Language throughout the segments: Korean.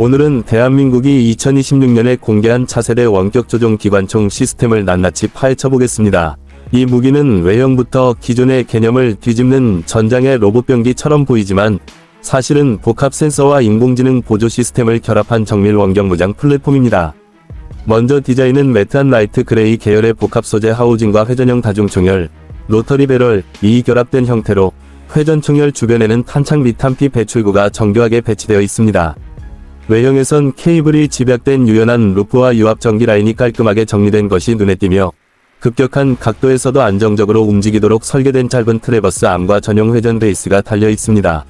오늘은 대한민국이 2026년에 공개한 차세대 원격 조종 기관총 시스템을 낱낱이 파헤쳐 보겠습니다. 이 무기는 외형부터 기존의 개념을 뒤집는 전장의 로봇병기처럼 보이지만 사실은 복합 센서와 인공지능 보조 시스템을 결합한 정밀 원격 무장 플랫폼입니다. 먼저 디자인은 매트한 라이트 그레이 계열의 복합 소재 하우징과 회전형 다중총열, 로터리 배럴, 이 결합된 형태로 회전 총열 주변에는 탄창 및 탄피 배출구가 정교하게 배치되어 있습니다. 외형에선 케이블이 집약된 유연한 루프와 유압 전기 라인이 깔끔하게 정리된 것이 눈에 띄며 급격한 각도에서도 안정적으로 움직이도록 설계된 짧은 트레버스 암과 전용 회전 베이스가 달려 있습니다.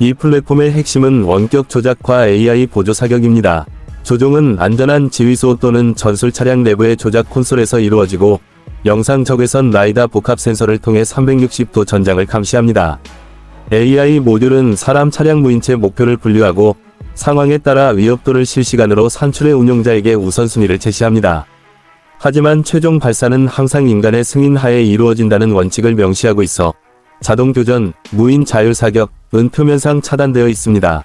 이 플랫폼의 핵심은 원격 조작과 AI 보조 사격입니다. 조종은 안전한 지휘소 또는 전술 차량 내부의 조작 콘솔에서 이루어지고 영상 적외선 라이다 복합 센서를 통해 360도 전장을 감시합니다. AI 모듈은 사람 차량 무인체 목표를 분류하고 상황에 따라 위협도를 실시간으로 산출해 운용자에게 우선순위를 제시합니다. 하지만 최종 발사는 항상 인간의 승인 하에 이루어진다는 원칙을 명시하고 있어 자동 교전, 무인 자율 사격, 은 표면상 차단되어 있습니다.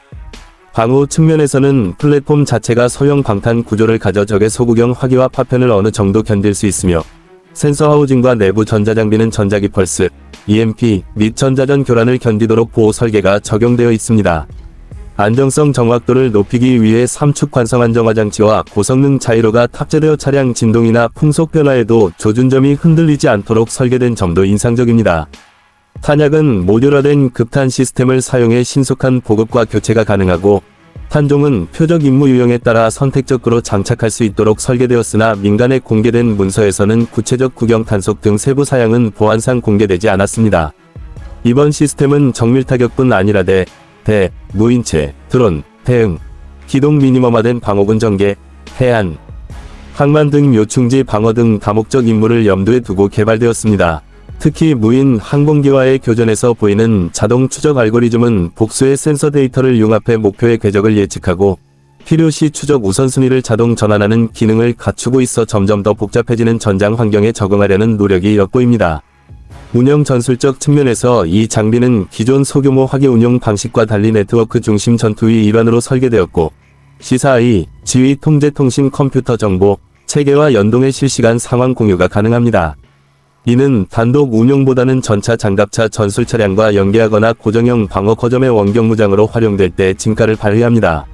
방호 측면에서는 플랫폼 자체가 소형 방탄 구조를 가져 적의 소구경 화기와 파편을 어느 정도 견딜 수 있으며 센서 하우징과 내부 전자장비는 전자기 펄스, EMP 및 전자전 교란을 견디도록 보호 설계가 적용되어 있습니다. 안정성 정확도를 높이기 위해 3축 관성 안정화 장치와 고성능 자이로가 탑재되어 차량 진동이나 풍속 변화에도 조준점이 흔들리지 않도록 설계된 점도 인상적입니다. 탄약은 모듈화된 급탄 시스템을 사용해 신속한 보급과 교체가 가능하고 탄종은 표적 임무 유형에 따라 선택적으로 장착할 수 있도록 설계되었으나 민간에 공개된 문서에서는 구체적 구경 탄속 등 세부 사양은 보안상 공개되지 않았습니다. 이번 시스템은 정밀 타격뿐 아니라 대, 대, 무인체, 드론, 대응, 기동 미니멈화된 방어군 전개, 해안, 항만 등 요충지 방어 등 다목적 임무를 염두에 두고 개발되었습니다. 특히 무인 항공기와의 교전에서 보이는 자동 추적 알고리즘은 복수의 센서 데이터를 융합해 목표의 궤적을 예측하고 필요시 추적 우선순위를 자동 전환하는 기능을 갖추고 있어 점점 더 복잡해지는 전장 환경에 적응하려는 노력이 엿보입니다. 운영 전술적 측면에서 이 장비는 기존 소규모 화기 운용 방식과 달리 네트워크 중심 전투의 일환으로 설계되었고 시사의 지휘 통제 통신 컴퓨터 정보 체계와 연동의 실시간 상황 공유가 가능합니다. 이는 단독 운용보다는 전차 장갑차 전술 차량과 연계하거나 고정형 방어 거점의 원격 무장으로 활용될 때 진가를 발휘합니다.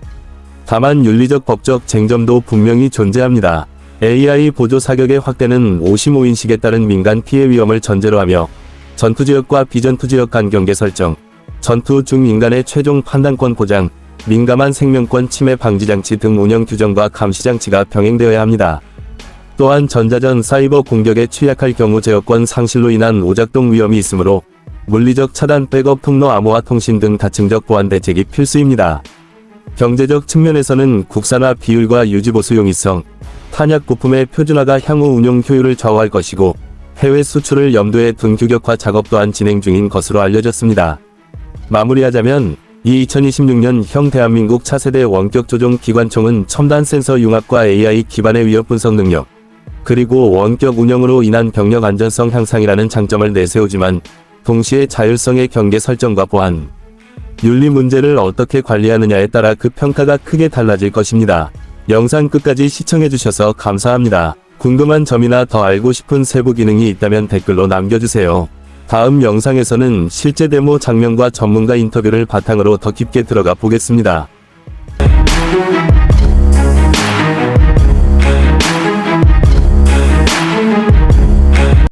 다만 윤리적 법적 쟁점도 분명히 존재합니다. AI 보조 사격의 확대는 55인식에 따른 민간 피해 위험을 전제로 하며 전투 지역과 비전투 지역 간 경계 설정, 전투 중 인간의 최종 판단권 보장, 민감한 생명권 침해 방지 장치 등 운영 규정과 감시 장치가 병행되어야 합니다. 또한 전자전 사이버 공격에 취약할 경우 제어권 상실로 인한 오작동 위험이 있으므로 물리적 차단 백업 통로 암호화 통신 등 다층적 보안 대책이 필수입니다. 경제적 측면에서는 국산화 비율과 유지보수 용이성, 탄약 부품의 표준화가 향후 운용 효율을 좌우할 것이고 해외 수출을 염두에 둔 규격화 작업 또한 진행 중인 것으로 알려졌습니다. 마무리하자면 이 2026년 형 대한민국 차세대 원격 조종 기관총은 첨단 센서 융합과 AI 기반의 위협 분석 능력, 그리고 원격 운영으로 인한 병력 안전성 향상이라는 장점을 내세우지만 동시에 자율성의 경계 설정과 보안, 윤리 문제를 어떻게 관리하느냐에 따라 그 평가가 크게 달라질 것입니다. 영상 끝까지 시청해주셔서 감사합니다. 궁금한 점이나 더 알고 싶은 세부 기능이 있다면 댓글로 남겨주세요. 다음 영상에서는 실제 데모 장면과 전문가 인터뷰를 바탕으로 더 깊게 들어가 보겠습니다.